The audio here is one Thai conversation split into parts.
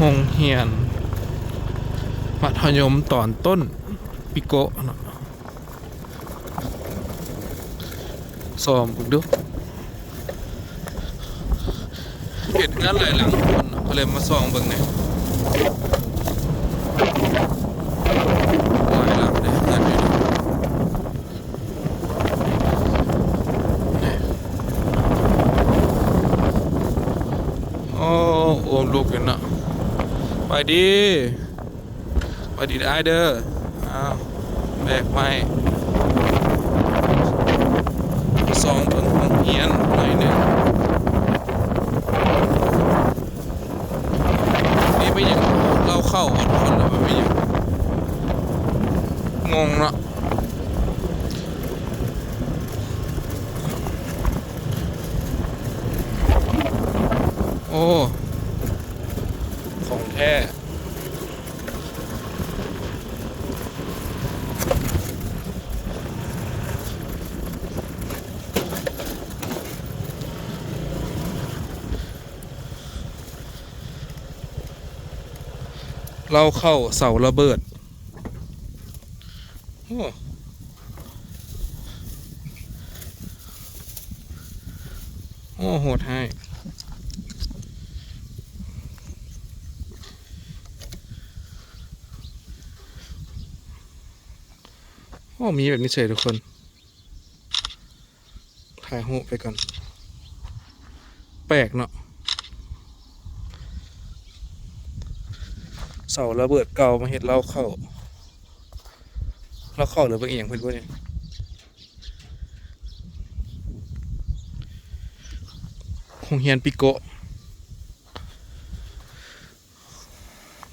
หงเฮียนมัธยมตอนต้นปิโกะเนาะซ้อมกดูเห็ดงานหลายหลังคนเขาเลยมาซ้องเบิ่งเนี่ยหลายหลังเลยงานอยู่นี่นี่โอ้โอมลูกกันเนาะ ไปดีไปดีได้เด้ออ้าวแบกไม้สองเพิ่งเพิ่งเฮียนหน่อยนึงนี่ไม่ยังเราเข้าอดคนแล้วไม่ยังงงเนาะโอ้ ของแท้ เราเข้าเสาระเบิดโอ้โอ้โหดให้โอ้มีแบบนี้เฉยทุกคน ถ่ายหูไปก่อน แปลกเนาะ เสาระเบิดเก่ามาเห็ดเราเข้าเราเข้าหรือเป็นอียงเพื่อนพวกนี้โรงเรียนปิโกะ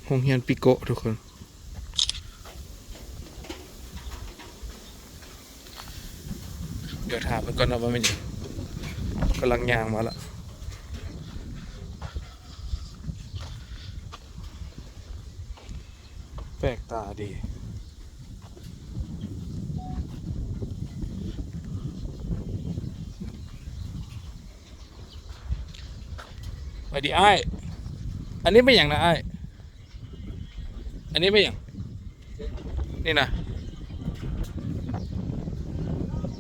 โรงเรียนปิโกทุกคนเดี๋ยวถามมันก่อนนะว่าเป็นหยังกำลังยางมาละ แปลกตา ดี ไปดีไอ้ายอันนี้ไม่อย่างนะไอ้ายอันนี้ไม่อย่าง นี่นะ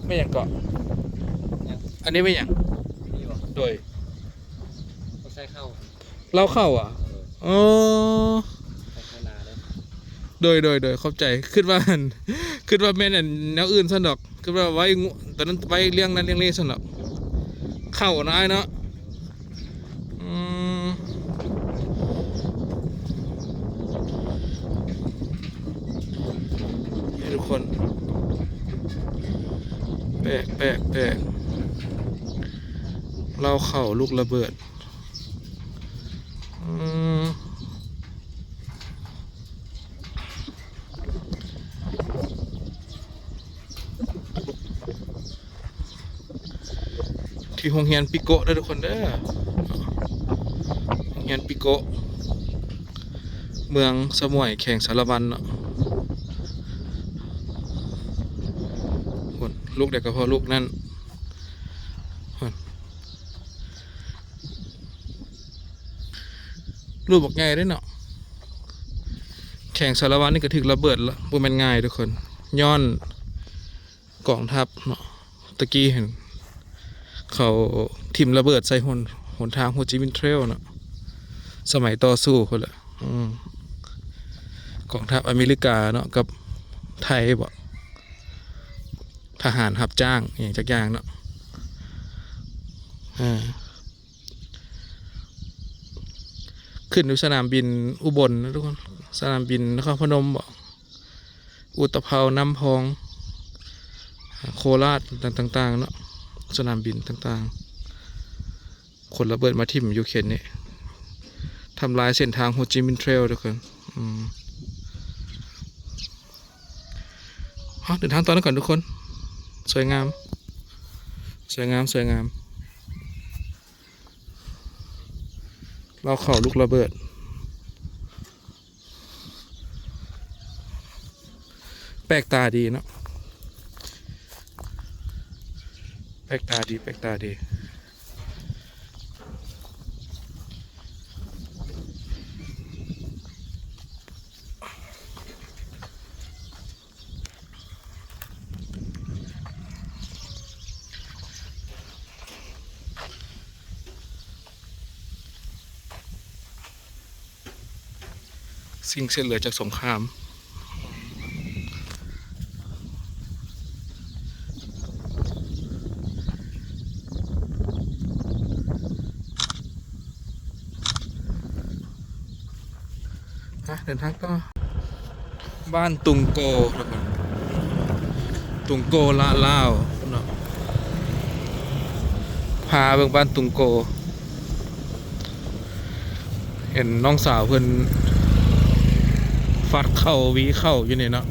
ไม่อย่างเกาะ อันนี้ไม่อย่างนี่วะโดย เขาใช้เข้า เราเข้าอะ อ๋อ ใช้เข้านาเลย โดยโดยโดยเข้าใจคิดว่าคิดว่าแม่นแนวอื่นสนอกคิดว่าไว้ตอนนั้นไว้เลี้ยงนั้นเลี้ยงนี้สนอกเข้านะไอ้เนาะทุกคนแปลกแปลกแปลกเราเข่าลูกระเบิด อืม ที่โรงเรียนปิโกะเด้อทุกคนเด้อโรงเรียนปิโกะเมืองสมวยแข่งสารวันเนาะคนลูกเด็กก็พอลูกนั่นคนลูกบอกง่ายได้เนาะแข่งสารวันนี่ก็ถึกระเบิดละบ่แม่นง่ายทุกคน ย้อนกองทัพเนาะตะกี้เห็น เขาทิมระเบิดใส่หนหนทางโฮจิมินห์เทรลเนาะสมัยต่อสู้คนละอืมกองทัพอเมริกาเนาะกับไทยบ่ทหารรับจ้างอย่างจักอย่างเนาะขึ้นอยู่สนามบินอุบลนะทุกคน สนามบินนครพนมบ่อุตภเปาน้ำพอง โคราชต่างๆเนาะ สนามบินต่างๆ คนระเบิดมาทิ่มยูเคนนี่ทำลายเส้นทางโฮจิมินห์เทรลทุกคนเดินทางตอนนั้นก่อนทุกคน สวยงาม สวยงาม สวยงาม เราเข่าลูกระเบิด แปลกตาดีเนาะ แปกตาดีแปลกตาดีสิ่งเส้นเหลือจากสงคราม นทางก็บ้านตุงโกทุกคนตุงโกละลาวเนาะพาเบิ่งบ้านตุงโก เห็นน้องสาวเพิ่นฟัดเข่าวีเข่าอยู่นี่เนาะ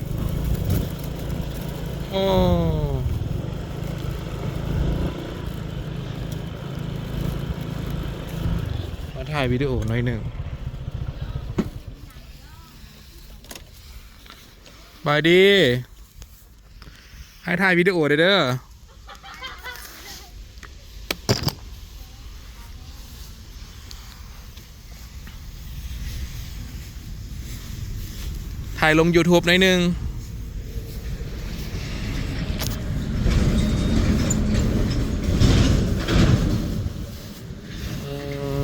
โอ้มาถ่ายวิดีโอหน่อยหนึ่ง บายดี ให้ถ่ายวิดีโอเด้อเด้อถ่ายลง YouTube หน่อยนึง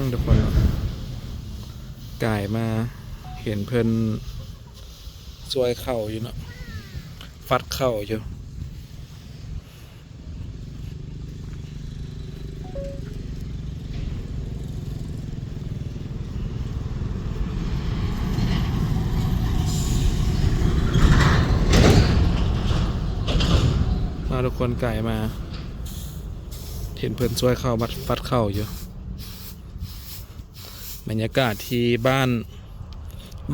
เดี๋ยวคนไกายมาเห็นเพิ่อน ซวยเข่าอยู่เนาะฟัดเข่าอยู่มาทุกคนไก่มา เห็นเพื่อนช่วยเข้ามัดฟัดเข้าอยู่ บรรยากาศที่บ้าน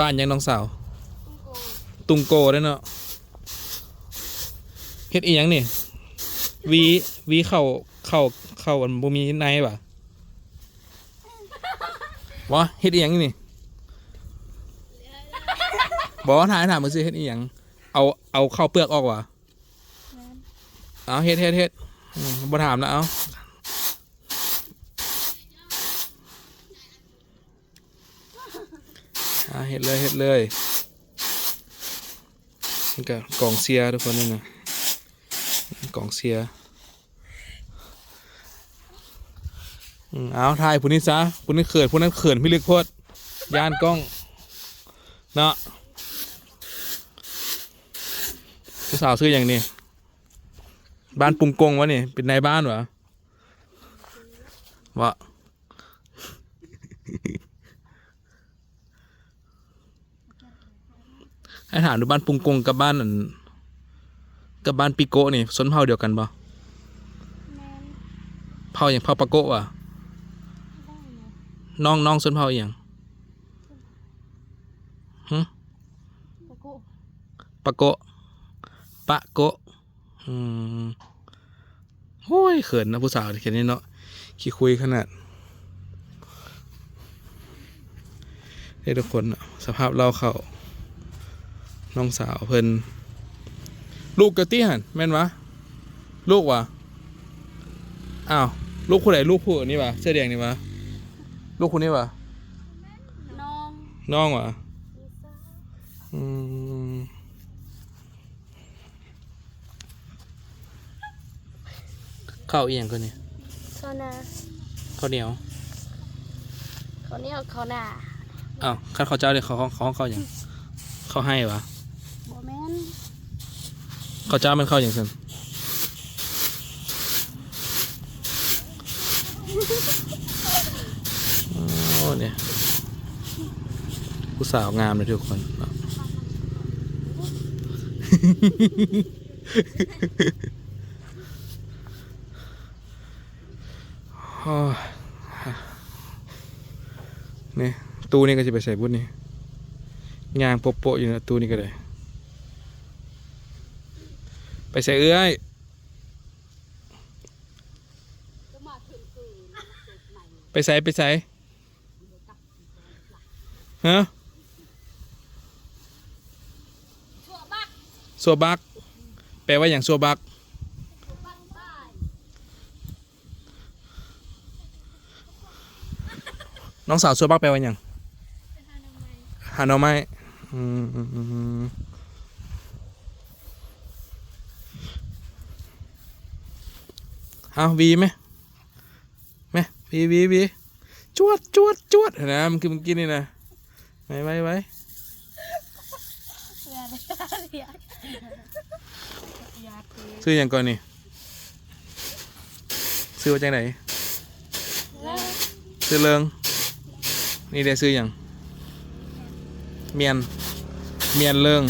บ้านยังน้องสาว ตุงโกได้เนาะเฮ็ดอีหยังนี่วีวีเข้าเข้าเข้าอันบ่มีในป่ะวะเฮ็ดอีหยังนี่บอกว่าถายถามมาสิเฮ็ดอีหยังเอาเอาเข้าวเปลือกออกวะเอาเฮ็ดเฮ็ดเฮ็ดอืมบ่ถามแล้วเอาเฮ็ดเลยเฮ็ดเลย นี่ก็กองเสียทุกคนนี่นะกองเสียอืมเอาถ่ายผู้นี้ซะผู้นี้เขินผู้นั้นเขินพี่ลึกโพดย่านกล้องเนาะผู้สาวซื้ออย่างนี้ บ้านปุงกงวะนี่เป็นนายบ้านวะวะ ให้ถามดูบ้านปุงกงกับบ้านอันกับบ้านปิโกะนี่สนเผ่าเดียวกันปะแม่นเผ่าอย่างเผ่าปะโกะวะได้นะน้องน้องสนเผ่าอหย่างตะกุปะโกะปะโกะอืมโอ้ยเขินนะผู้สาวแค่นี้เนาะขี้คุยขนาดเฮ้ยทุกคนน่ะสภาพเราเขา น้องสาวเพิ่นลูกกะตี้หันแม่นวะลูกวะอ้าวลูกผู้ใดลูกผู้นี่วะเสื้อแดงนี่วะลูกคนนี้วะน้องน้องวะลิซ่าอืมข้าวเอียงก็เนี่ยเขานาข้าวเหนียวเขาเนี่ยเขาหน้าอ้าวข้าข้าวเจ้าเนี่ยเขาเขาเขาเขาอย่างเขาให้วะบ่แม่น ข้าวเจ้ามันเข้าอย่างสันโอ้เนี่ย ผู้สาวงามเลยทุกคนเนาะโอ้ยนี่ตู้นี่ก็จะไปใส่บุญนี่ยางโปะๆอยู่นะตู้นี่ก็ได้ ไปใส่เอื้อยไปใส่ไปใส่ฮะสัวบัก แปลว่าอย่างสัวบัก น้องสาวสัวบักแปลว่าอย่างฮานอไม้อืมอืมอืม เอาวีไหมไหมวีวีวีจวดจวดจวดนไหมมันคือเมื่อกี้นี่นะไว้ไว้ไว้ซื้อหยังก่อนนี่ซื้อว่าจังไหนซื้อเริงนี่ได้ซื้อหยังเมียนเมียนเริง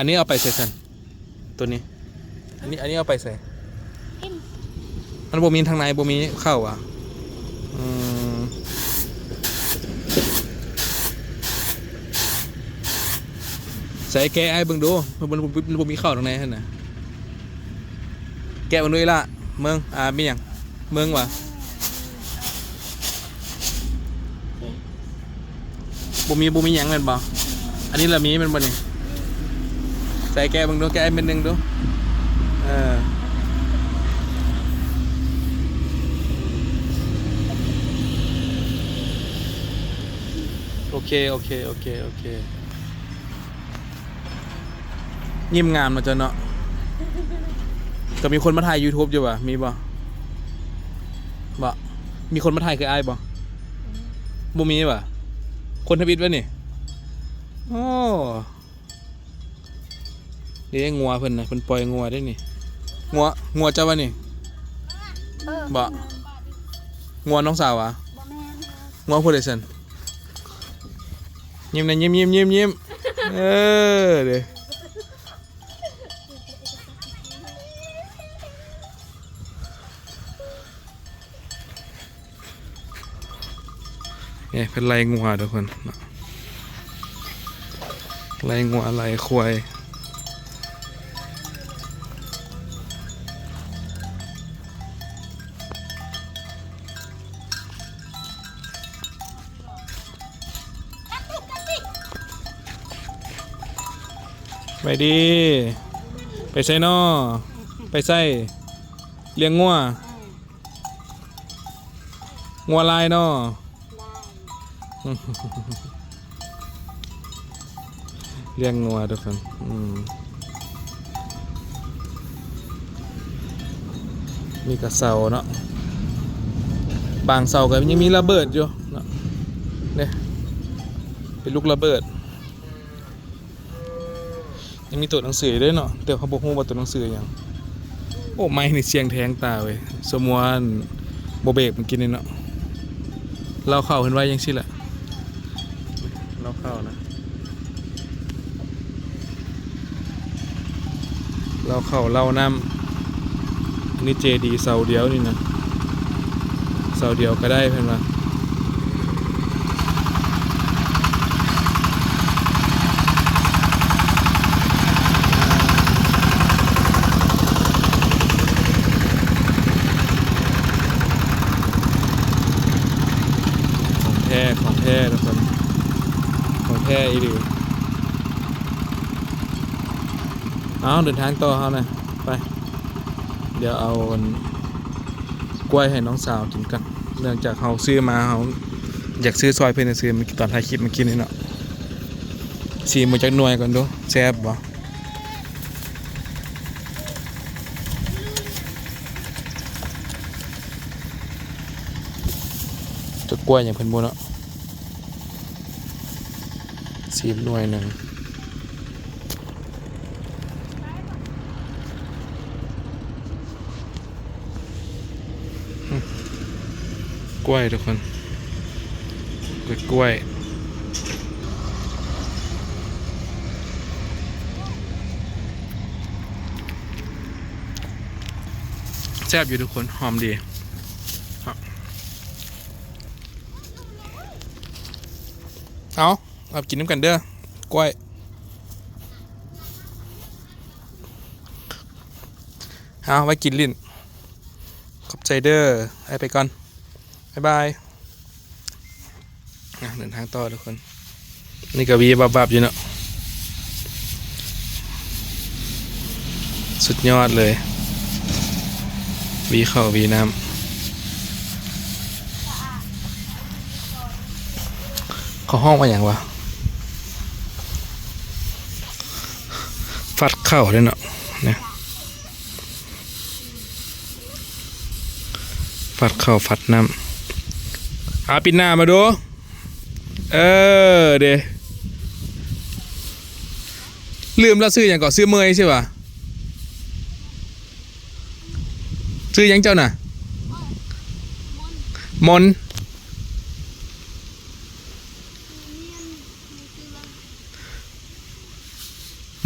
อันนี้เอาไปใส่สันตัวนี้ อันนี้อันนี้เอาไปใส่กินมันบ่มีทางในบ่มีเข้าอะอืมใส่แกะไอ้เบิ่งดูมันบ่มันบ่มีเข้าทางในหั่นน่ะแกะเบิ่งดูอีละเมืองอ่ามีหยังเมืองวะบ่มีบ่มีหยังแม่นบ่อันนี้ละมีแม่นบ่นี่ ใส่แกะเบิ่งดูแกะไอ้เม็ดหนึงดูเออโอเค โอเค โอเค โอเค ยิ้มงามมาจ้ะเนาะก็มีคนมาถ่าย YouTube อยู่ป่ะ มีป่ะบ่มีคนมาถ่ายคือไอ้ายบ่บ่มีป่ะ คนทวิตวะนี่ โอ้ เลี้ยงงัวเพิ่นนะเพิ่นปล่อยงัวได้นี่งัวงัวเจ้าวะนี่เออบ่งัวน้องสาววะบ่แม่นงัวพูดเลยสันยิ้มนะยิ้มยิ้มยิ้มยิ้มเออเด้เนี่ยเป็นไรงัวทุกคนไรงัวไรควาย ดี ไปใส่นอไปใส่เลี้ยงงัวงัวลายนอเลี้ยงงัวทุกคนมีกระเสาเนาะบางเสาก็ยังมีระเบิดอยู่เนาะเนี่ยเป็นลูกระเบิด ยังมีตัวหนังสือด้วยเนาะแต่เขาบอกว่าตัวหนังสืออย่างโอ้ไม่นี่เสียงแทงตาเว้ยสมวนโบเบกมันกินนี่เนาะเราเข้าเห็นไว้ยังสิละเราเข้านะเราเข้าเรานำอันนี้เจดีเสาเดียวนี่นะเสาเดียวก็ได้เพื่อนว่าของแท้ของ แท้ทุกคนของแท้อีดีเอาเดินทางต่อเขานะไป เดี๋ยวเอากล้วยให้น้องสาวกินกันเนื่องจากเขาซื้อมาเขาอยากซื้อซอยเพื่อนซื้อมตอนถ่ายคลิปมากินนี่เนาะสีมาจากหน่วยก่อนดูแซ่บบ่จะกล้วยอย่างเพิ่นบ่เนาะ สีหน่วยหนึ่งกล้วยทุกคนกล้วยกล้วยแซ่บอยู่ทุกคนหอมดีเอา เอากินน้ำกันเด้อกล้วยเอาไว้กินลิ้นขอบใจเด้อให้ไปก่อนบายบายเดินทางต่อทุกคน นี่ก็วีบับๆอยู่เนาะสุดยอดเลย วีเข้าวีน้ำเขาห้องว่าอย่างวะ ฟัดเข้าเลยเนาะเนี่ยฟัดเข้าฟัดน้ำหาปิดหน้ามาดู เออเดลืมแล้วซื้ออย่างก่อนซื้อเมยใช่ปะซื้อยังเจ้าน่ะมน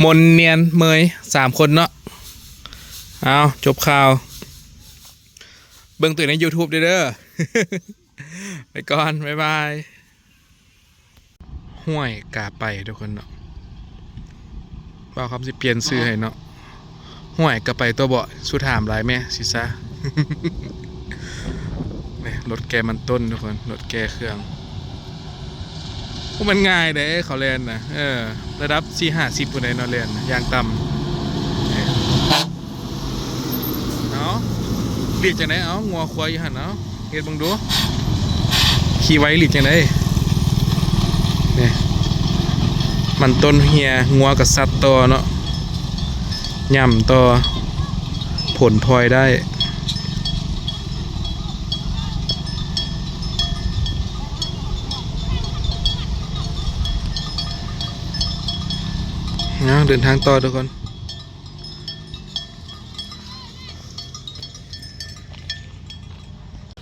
มนเนียนเมยสามคนเนาะเอาจบข่าว เบิ่งตัวใน YouTube เด้อไปก่อน บ๊ายบายห้วยกาไปทุกคนเนาะบ่าวคำสิเปลี่ยนซื้อให้เนาะห้วยกาไปตัวเบ่สู้ถามหลายแม่สิซะนี่รถแกมันต้นทุกคนรถแกเครื่อง ก็มันง่ายเด้เขาเล่นนะเออ ระดับสี่ห้าสิบคนใดนอนเล่นนอย่างต่ำเอาะเรียกจังไดเอางัวควายอยู่หันเอาเฮ็ดบังดู ขี่ไว้หลีกจังไดนี่มันต้นเฮียงัวกับสัตว์ต่อเนาะย่ำต่อผลพลอยได้ นะเดินทางต่อทุกคน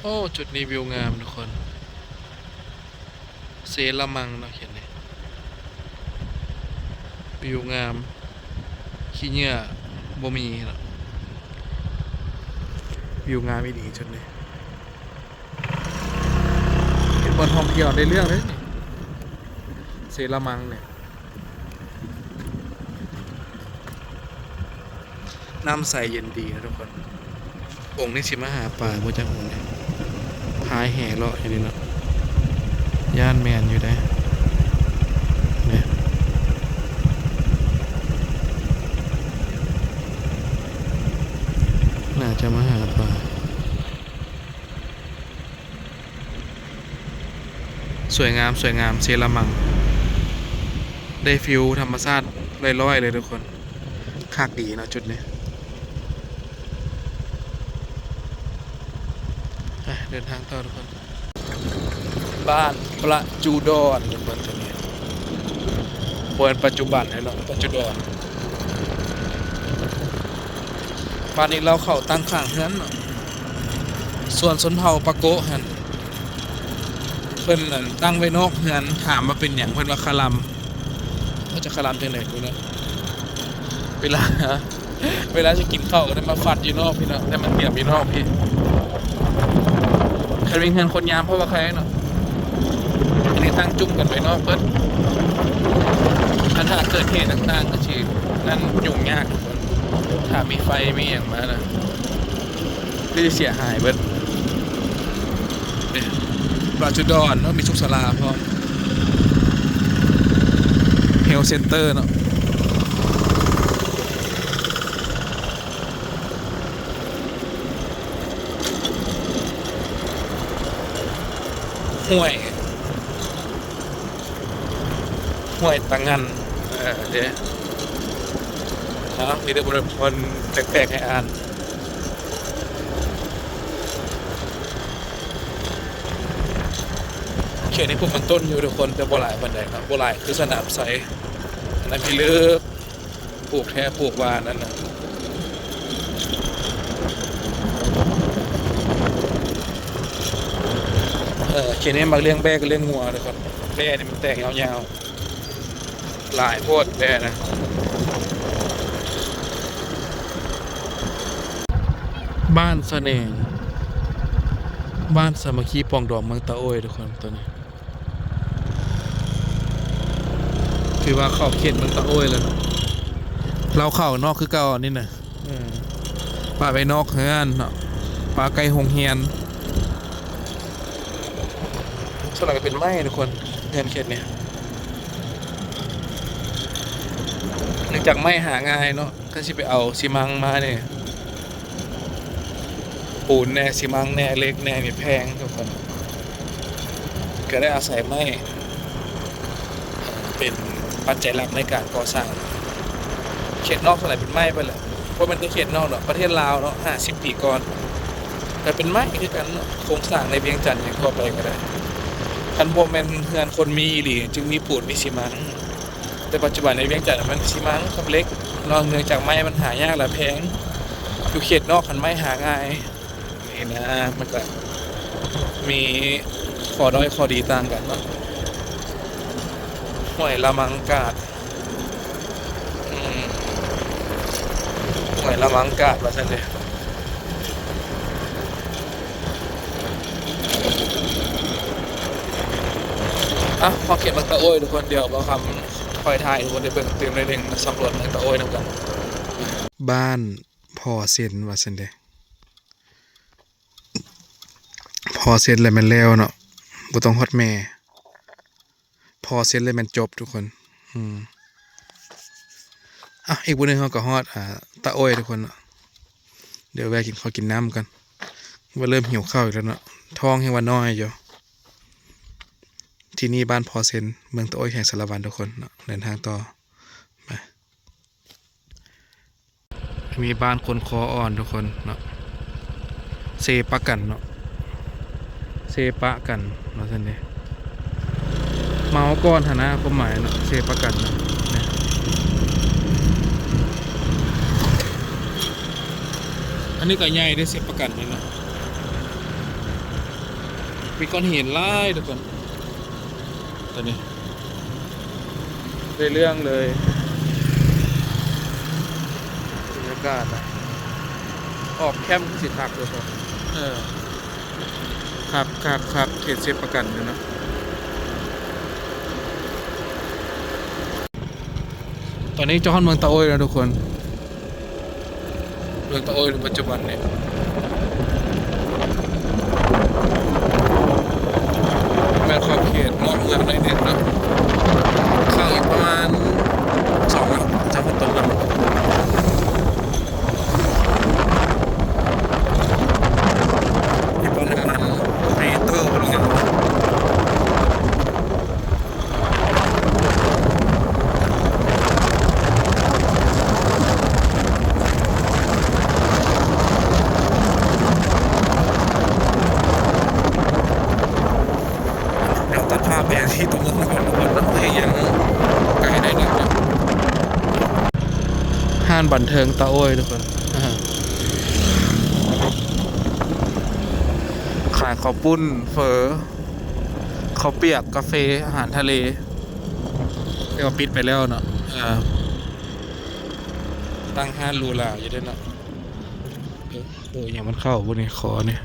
โอ้ จุดนี้วิวงามทุกคน เซละมังเนาะเขียนเลยวิวงาม ขี้เหงื่อบ่มีเนาะวิวงามอีดีจุดนี้เป็นบนท่องเที่ยวได้เรื่องเลยเซละมังเนี่ย น้ำใสเย็นดีนะทุกคนองค์นี่สิมาหาป่าบ่จังองค์เนี่ยพายแห่เลาะอย่างนี้เนาะย่านแมนอยู่ได้เนี่ยน่าจะมาหาป่าสวยงามสวยงามเซรามัง ได้ฟิวธรรมชาติลอยๆเลยทุกคนคักดีเนาะจุดนี้ไป เดินทางต่อทุกคน บ้านประจูดอนทุกคนจุดนี้บนปัจจุบันเลยเนาะปัจจุดอนบ้านนี้เราเข้าตั้งข้างเฮือนเนาะส่วนสนเผาปะโกะหันเพิ่นนั่นตั้งไว้นอกเฮือนถามมาเป็นอย่างเพิ่นว่าคาลัมเขาจะคาลัมจังไหนกูเนาะเวลาเวลาจะกินข้าวก็ได้มาฟัดอยู่นอกพี่เนาะได้มาเตรียมอยู่นอกพี่ ใครเป็นเงินคนยามเพราะว่าใครเนาะอันนี้ตั้งจุ่มกันไว้นอกเพิ่นถ้าเกิดเหตุต่างๆก็ชีนั่นยุ่งยากทุกคนถ้ามีไฟมีอย่างมานะคือเสียหายเบิดราจุดอนเนาะมีชุกสลาพร้อมเฮลเซ็นเตอร์เนาะ ห่วยห่วยตังงันเออเดี๋ยวครับมีแต่บริพรแปลกๆให้อ่านเขตนี้พวกมันต้นอยู่ทุกคนแต่โบหลายบันไดครับโบหลายคือสนามใสอันนั้นพี่เลือกปลูกแท้ปลูกวานั่นนะ เออเขตนี้มักเลี้ยงแบะกับเลี้ยงงัวทุกคนแบะนี่มันแตกยาวๆหลายโพดแบะนะบ้านเสน่ห์บ้านสามัคคีปองดอกเมืองตะโอยทุกคนตัวนี้คือว่าเข้าเขตเมืองตะโอยแล้วเนอะเราเข้านอกคือเก่านี่นะอืมป่าไปนอกเฮือนเนาะป่าไกลหงเฮียน ส่วนหลังก็เป็นไม้ทุกคนเฮือนเขตเนี่ยเนื่องจากไม้หาง่ายเนาะถ้าสิไปเอาซีมังมาเนี่ยปูนแน่ซีมังแน่เล็กแน่นี่แพงทุกคนก็ได้อาศัยไม้เป็นปัจจัยหลักในการก่อสร้าง เขตนอกเท่าไหร่เป็นไม้ไปเลยเพราะมันคือเขตนอกเนาะประเทศลาวเนาะห้าสิบปีก่อนแต่เป็นไม้คือกันโครงสร้างในเวียงจันทร์อย่างทั่วไปก็ได้ คันบ่แม่นเฮือนคนมีอีหลีจึงมีปูนมีซีมัง แต่ปัจจุบันในเวียงจันทน์มันซีมังกับเล็กนอกเนื่องจากไม้มันหายากและแพงอยู่เขตนอกคันไม้หาง่ายนี่นะมันก็มีข้อด้อยข้อดีต่างกันเนาะห้วยละมังกาดห้วยละมังกาดว่าซั่นเด้ อะพอเขียนมังตะโอ้ยทุกคนเดี๋ยวเราคำคอยถ่ายทุกคนได้เบิ่งเตรียมในเร่งสำรวจมังตะโอ้ยนำกัน บ้านพอเซ็นว่าเซ็นเดพอเซ็นเลยมันแล้วเนาะบ่ต้องฮอดแม่ พอเซ็นเลยมันจบทุกคน อืมอะอีกบุญหนึ่งเขาก็ฮอดอ่าตะโอ้ยทุกคนเนาะเดี๋ยวแวะกินข้าวกินน้ำกันว่าเริ่มหิวข้าวอีกแล้วเนาะท้องยังว่าน้อยอยู่ ที่นี่บ้านพอเซนเมืองตะโอ้ยแข่งสารวันทุกคนเดินทางต่อไปมีบ้านคนคออ่อนทุกคนเนาะเซปะกันเนาะเซปะกันเนาะท่านเด้เมาก้อนหนนะความหมายเนาะเซปะกันเนาะอันนี้ก็ใหญ่ได้เซปะกันนี่เนาะมีก้อนหินไล่ทุกคน ตอนนี้ได้เรื่องเลยบรรยากาศนะออกแคมป์สิทักเลยครับเออครับครับครับเขตเซฟประกันอยู่เนอะตอนนี้จอห์นเมืองตะโอยแล้วทุกคน เมืองตะโอยในปัจจุบันเนี่ย แม่ขอบเขตมองเมืองหน่อยเนึงเนาะข้าอีกประมาณสองแล้วถ้าฝนตกนะอีกประมาณปีเตอร์อะไรเงี้ยเดี๋ยวตัดภาพไปที่ตรงนั้นก่อนทุกคนนะให้ยังไกลได้หนึ่งนะห้าน บันเทิงตาโอ้ยทุกคน ขายข้าวปุ้น เฟอข้าวเปียก กาแฟ อาหารทะเลเรียกว่าปิดไปแล้วเนาะตั้งห้านรูลาอยู่ด้วยเนาะเออเอออย่างมันเข้าพวกนี้ขอเนี่ย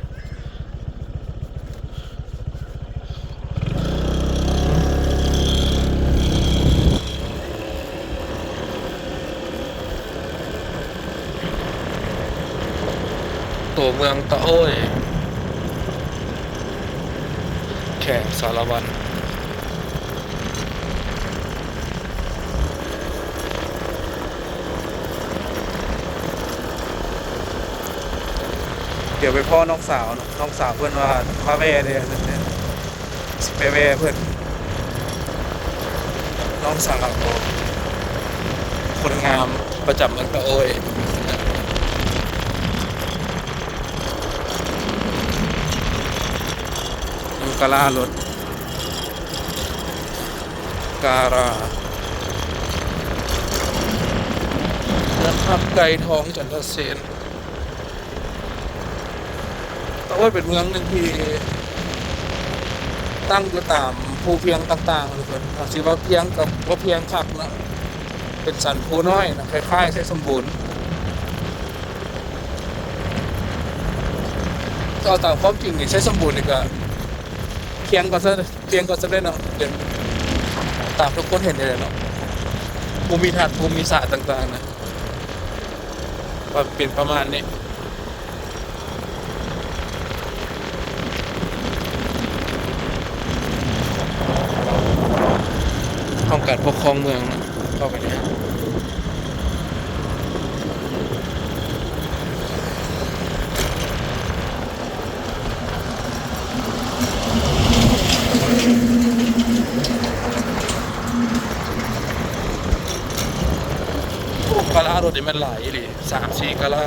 เมืองตะโอ้ย แข่งสารวันเดี๋ยวไปพ่อน้องสาวน้องสาวเพื่อนว่าพาแม่เนี่ยสิไปแม่เพื่อนน้องสาวคนงามประจำเมืองตะโอ้ย ยู กาลารถการาเดินทับไก่ทองจันทเสนแต่ว่าเป็นเมืองหนึ่งที่ตั้งอยู่ตามภูเพียงต่างๆทุกคนอาจสิว่าเพียงกับว่าเพียงคักนะเป็นสันภูน้อยนะคล้ายๆใช้สมบูรณ์ก็เอาตามความจริงนี่ใช้สมบูรณ์นี่ก็ เพียงก็ซะเพียงก็ซะได้เนาะเดี๋ยวตามทุกคนเห็นเลยเนาะภูมิทัศน์ภูมิศาสตร์ต่างๆนะว่าเป็นประมาณนี้ห้องการปกครองเมืองนะเข้าไปเนี่ย ถนี่มันหลายเลยสามสี่กะลา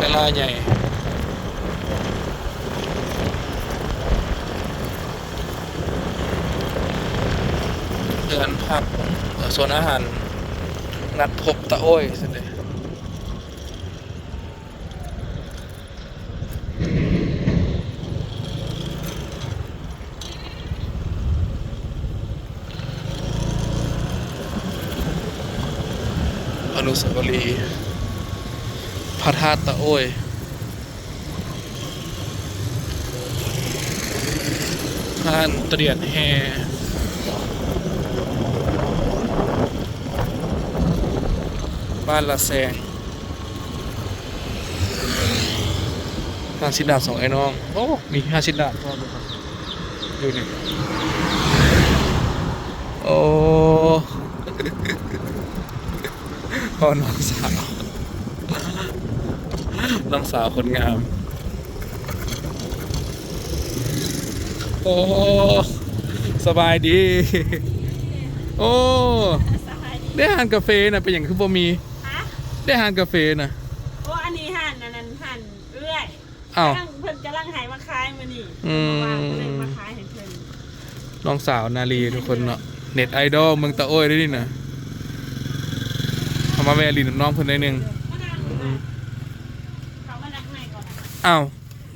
กะลาใหญ่เดินพักส่วนอาหารนัดพบตะโอ้ยสิเด นุสาวรีย์พระธาตุตะโอ้ยผ่านเตรียนแฮบ้านละแซงห้าสิบดาบสองไอ้น้อง โอ้ มีห้าสิบดาพอดูครับดูนี่โอ้ พ่อน้องสาวน้องสาวคนงาม โอ้ สบายดี โอ้สบายดีได้หานกาแฟนะเป็นอย่างคือบ่มี ฮะได้หานกาแฟนะโอ้อันนี้หั่นอันนั้นหั่นเอื้อยอ้าว กำลังเพิ่นกำลังหายมาขายมื้อนี้อืมวางก็เลยมาขายให้เพิ่นน้องสาวนาลีทุกคนเนาะเน็ตไอดอลเมืองตะโอ้ยได้ดินะ ทำมาแวลีนน้องเพิ่นได้หนึ่งมานั่งอืมเขามานั่งในก่อนนะอ้าว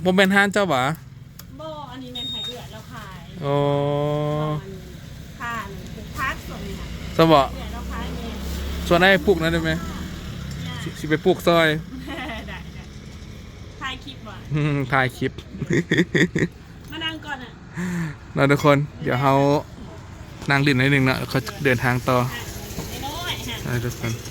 บ่เป็นห้านเจ้าหวะบ่อันนี้แม่นให้เอื้อยเราขายโอ้อันนี้ค่าหนึ่งคือพักส่วนนี้ค่ะสบะเอื้อยเราขายแม่ส่วนไอ้ปลูกนั้นได้ไหมย่าสิสิไปปลูกซอยได้ได้ถ่ายคลิปว่ะอืมถ่ายคลิป มานั่งก่อนอะเนาะทุกคนเดี๋ยวเขานั่งดื่มนิดนึงเนาะเขาเดินทางต่อไอ้น้อยฮะ นะทุกคนตอนแรกงอกแต่เป็นคน